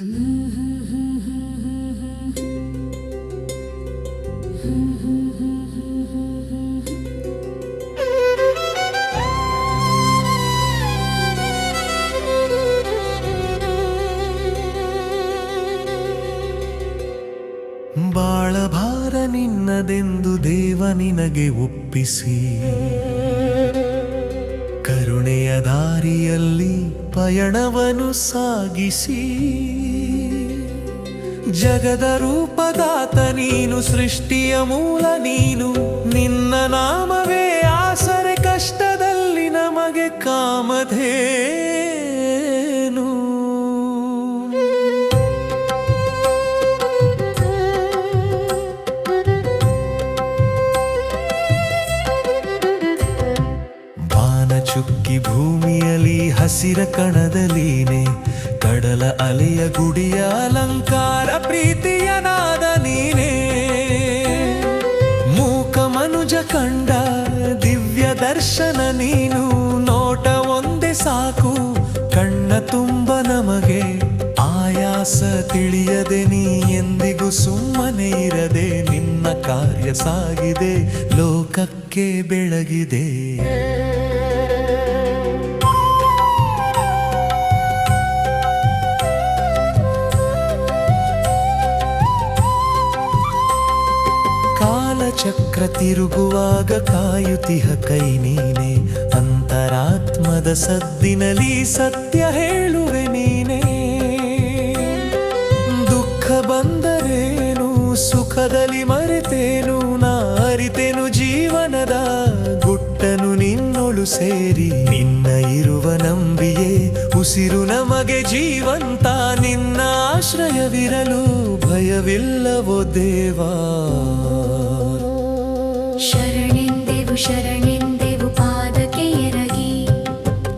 ಬಾಳಭಾರ ನಿನ್ನದೆಂದು ದೇವ ನಿನಗೆ ಒಪ್ಪಿಸಿ. ಕರುಣೆಯ ದಾರಿಯಲ್ಲಿ ಪಯಣವನ್ನು ಸಾಗಿಸಿ. ಜಗದ ರೂಪದಾತ ನೀನು, ಸೃಷ್ಟಿಯ ಮೂಲ ನೀನು. ನಿನ್ನ ನಾಮವೇ ಆಸರೆ ಕಷ್ಟದಲ್ಲಿ ನಮಗೆ ಕಾಮಧೇನು. ಬಾನ ಚುಕ್ಕಿ ಭೂಮಿಯಲ್ಲಿ ಹಸಿರ ಕಣದಲೀನೆ, ಕಡಲ ಅಲೆಯ ಗುಡಿಯ ಅಲಂಕಾರ ಪ್ರೀತಿಯ ನಾದ ನೀನೇ. ಮೂಕ ಮನುಜ ಕಂಡ ದಿವ್ಯ ದರ್ಶನ ನೀನು. ನೋಟ ಒಂದೇ ಸಾಕು, ಕಣ್ಣ ತುಂಬ ನಮಗೆ. ಆಯಾಸ ತಿಳಿಯದೆ ನೀ ಎಂದಿಗೂ ಸುಮ್ಮನೆ ಇರದೆ. ನಿನ್ನ ಕಾರ್ಯ ಸಾಗಿದೆ, ಲೋಕಕ್ಕೆ ಬೆಳಗಿದೆ. ಕಾಲಚಕ್ರ ತಿರುಗುವಾಗ ಕಾಯುತಿಹ ಕೈ ನೀನೆ, ಅಂತರಾತ್ಮದ ಸದ್ದಿನಲಿ ಸತ್ಯ ಹೇಳುವೆ ನೀನೆ. ದುಃಖ ಬಂದರೇನು, ಸುಖದಲ್ಲಿ ಮರೆತೇನು, ನಾ ಅರಿತೆನು ಜೀವನದ ಗುಟ್ಟನು ನಿನ್ನೊಳು ಸೇರಿ, ನಿನ್ನ ಇರುವ ನಂಬಿಯೇ ಉಸಿರು ನಮಗೆ ಜೀವಂತ, ನಿನ್ನ ಆಶ್ರಯವಿರಲು ಭಯವಿಲ್ಲವೋ ದೇವಾ. ಶರಣೆಂದೆವು ಪಾದಕ್ಕೆ ಎರಗಿ.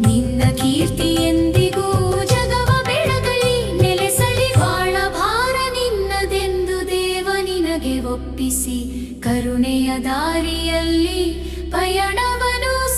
ನಿನ್ನ ಕೀರ್ತಿ ಎಂದಿಗೂ ಜಗವ ಬೆಳಗಲಿ. ನೆಲೆಸಲಿ ಬಾಳ ಭಾರ ನಿನ್ನದೆಂದು ದೇವ ಒಪ್ಪಿಸಿ. ಕರುಣೆಯ ದಾರಿಯಲ್ಲಿ ಪಯಣವನು